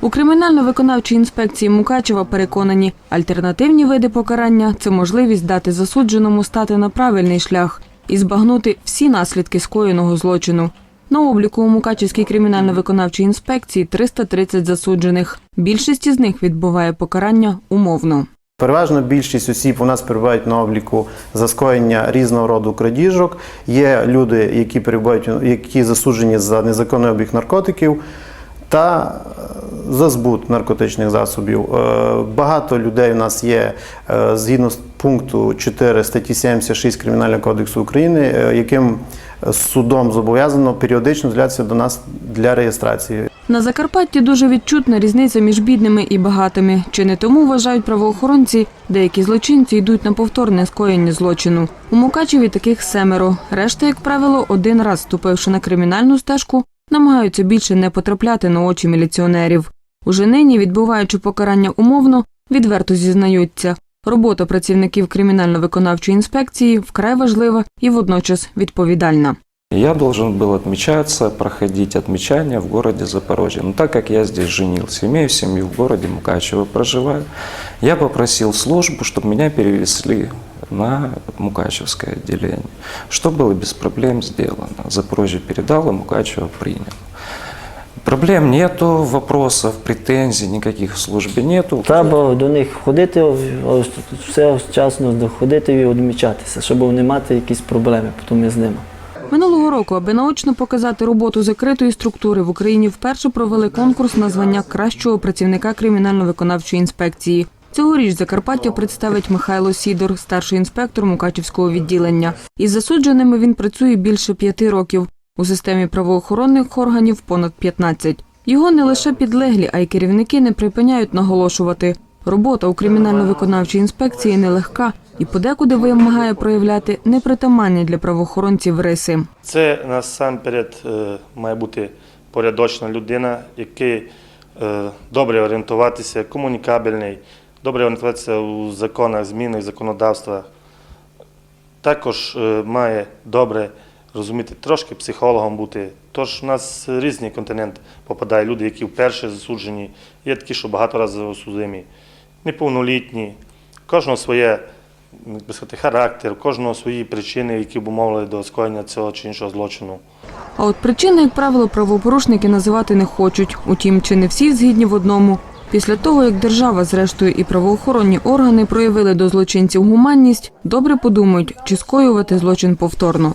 У кримінально-виконавчій інспекції Мукачева переконані, альтернативні види покарання це можливість дати засудженому стати на правильний шлях і збагнути всі наслідки скоєного злочину. На обліку у Мукачевській кримінально-виконавчій інспекції 330 засуджених. Більшість із них відбуває покарання умовно. Переважно більшість осіб у нас перебувають на обліку за скоєння різного роду крадіжок. Є люди, які перебувають, які засуджені за незаконний обіг наркотиків та е, за збут наркотичних засобів. Е, Багато людей у нас є е, згідно з пункту 4 статті 76 Кримінального кодексу України, е, яким судом зобов'язано періодично з'являтися до нас для реєстрації. На Закарпатті дуже відчутна різниця між бідними і багатими. Чи не тому вважають правоохоронці, деякі злочинці йдуть на повторне скоєння злочину. У Мукачеві таких семеро. Решта, як правило, один раз ступивши на кримінальну стежку, намагаються більше не потрапляти на очі міліціонерів. Уже нині, відбуваючи покарання умовно, відверто зізнаються. Робота працівників кримінально-виконавчої інспекції вкрай важлива і водночас відповідальна. Я должен был отмечаться, проходить отмечания в городе Запорожье. Но так как я здесь женился, имею семью в городе Мукачево, проживаю, я попросил службу, чтобы меня перевезли на Мукачевское отделение. Что было без проблем сделано. Запорожье передало, Мукачево принял. Проблем нету, вопросов, претензий никаких в службе нету. Треба до них ходити, все вчасно доходити і відмічатися, щоб не мати якісь проблеми потім з ними. Минулого року, аби наочно показати роботу закритої структури, в Україні вперше провели конкурс на звання кращого працівника кримінально-виконавчої інспекції. Цьогоріч Закарпаття представить Михайло Сідор, старший інспектор Мукачівського відділення. Із засудженими він працює більше п'яти років. У системі правоохоронних органів понад 15. Його не лише підлеглі, а й керівники не припиняють наголошувати. Робота у кримінально-виконавчій інспекції нелегка і подекуди вимагає проявляти непритаманні для правоохоронців риси. Це насамперед е, має бути порядочна людина, який е, добре орієнтуватися, комунікабельний, добре орієнтуватися у законах, змінах законодавства. Також е, має добре розуміти, трошки психологом бути. Тож у нас різні континенти попадають люди, які вперше засуджені, є такі, що багато разів судимі, неповнолітні, кожного своє сказати, характер, кожного свої причини, які обумовили до скоєння цього чи іншого злочину. А от причини, як правило, правоопорушники називати не хочуть. Утім, чи не всі згідні в одному. Після того, як держава, зрештою, і правоохоронні органи проявили до злочинців гуманність, добре подумають, чи скоювати злочин повторно.